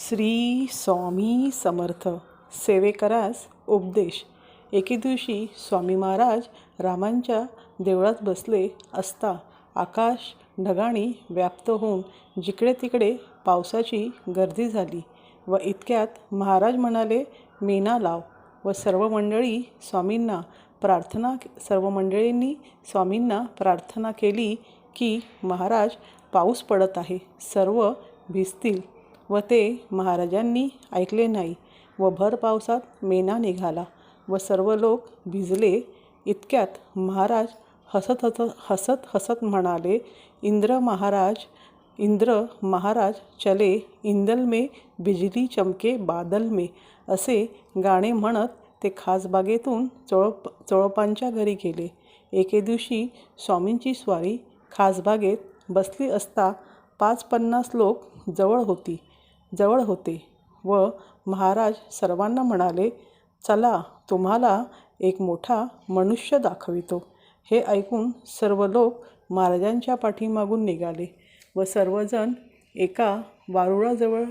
श्री स्वामी समर्थ. सेवेकरास उपदेश. एके दिवशी स्वामी महाराज रामांच्या देवळात बसले असता आकाश ढगाणी व्याप्त होऊन जिकडे तिकडे पावसाची गर्दी झाली व इतक्यात महाराज म्हणाले मीना लाव. व सर्व मंडळी स्वामींना प्रार्थना सर्व मंडळींनी स्वामींना प्रार्थना केली की महाराज पाऊस पडत आहे सर्व भिजतील. व ते महाराजांनी ऐकले नाही व भर पावसात मेना निघाला व सर्व लोक भिजले. इतक्यात महाराज हसत हसत हसत हसत म्हणाले इंद्र महाराज इंद्र महाराज चले इंदल में बिजली चमके बादल में असे गाणे म्हणत ते खासबागेतून चोळप चोळपांच्या घरी गेले. एके दिवशी स्वामींची स्वारी खासबागेत बसली असता पाच पन्नास लोक जवळ होती. जवळ होते व महाराज सर्वांना म्हणाले चला तुम्हाला एक मोठा मनुष्य दाखवितो. हे ऐकून सर्व लोक महाराजांच्या पाठीमागून निघाले व सर्वजण एका वारुळाजवळ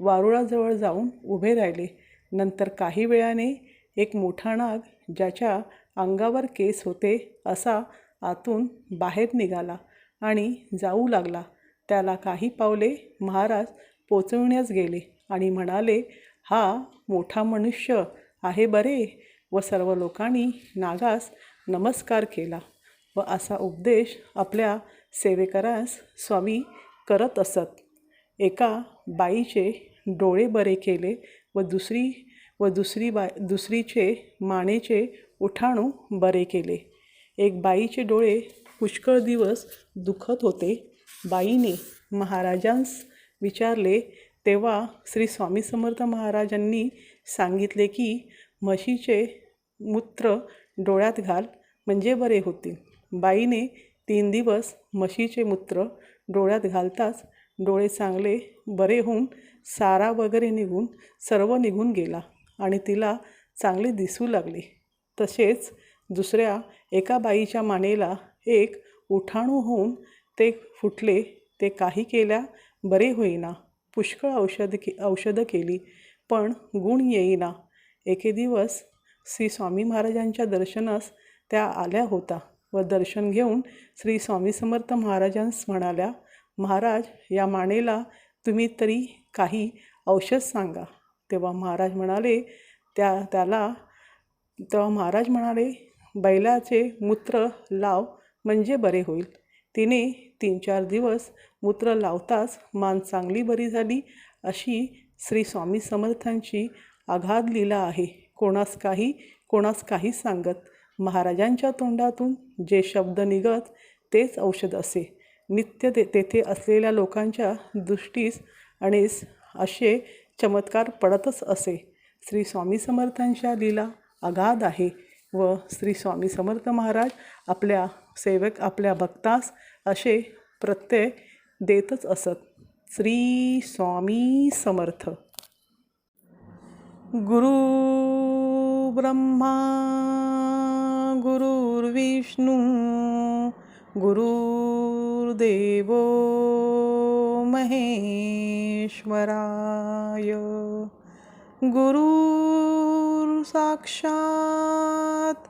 वारुळाजवळ जाऊन उभे राहिले. नंतर काही वेळाने एक मोठा नाग ज्याच्या अंगावर केस होते असा आतून बाहेर निघाला आणि जाऊ लागला. त्याला काही पावले महाराज पोचवण्यास गेले आणि म्हणाले हा मोठा मनुष्य आहे बरे व सर्व लोकांनी नागास नमस्कार केला व असा उपदेश आपल्या सेवेकरास स्वामी करत असत. एका बाईचे डोळे बरे केले व दुसरी व दुसरी बाय दुसरीचे मानेचे उठाणू बरे केले. एक बाईचे डोळे पुष्कळ दिवस दुखत होते. बाईने महाराजांस विचारले तेव्हा श्री स्वामी समर्थ महाराजांनी सांगितले की म्हशीचे मूत्र डोळ्यात घाल म्हणजे बरे होतील. बाईने तीन दिवस म्हशीचे मूत्र डोळ्यात घालताच डोळे चांगले बरे होऊन सारा वगैरे निघून सर्व निघून गेला आणि तिला चांगले दिसू लागले. तसेच दुसऱ्या एका बाईच्या मानेला एक उठाणू होऊन ते फुटले ते काही केल्या बरे होईना. पुष्कळ औषध के औषधं केली पण गुण येईना. एके दिवस श्री स्वामी महाराजांच्या दर्शनास त्या आल्या होता व दर्शन घेऊन श्री स्वामी समर्थ महाराजांस म्हणाल्या महाराज या मानेला तुम्ही तरी काही औषध सांगा. तेव्हा महाराज म्हणाले त्या त्याला तेव्हा महाराज म्हणाले बैलाचे मूत्र लाव म्हणजे बरे होईल. तिने तीन चार दिवस मूत्र लावताच मान चांगली बरी झाली अशी श्री स्वामी समर्थांची आघात लीला आहे. कोणास काही कोणास काही सांगत महाराजांच्या तोंडातून जे शब्द निघत तेच औषध असे. नित्य ते तेथे असलेल्या लोकांच्या दृष्टीस आणि असे चमत्कार पडतच असे. श्री स्वामी समर्थांच्या लीला अगाध आहे व श्री स्वामी समर्थ महाराज आपल्या सेवक आपल्या भक्तास असे प्रत्यय देतच असत. श्री स्वामी समर्थ. गुरु ब्रह्मा गुरुर्विष्णू गुरुर्देव महेश्वराय. गुरु साक्षात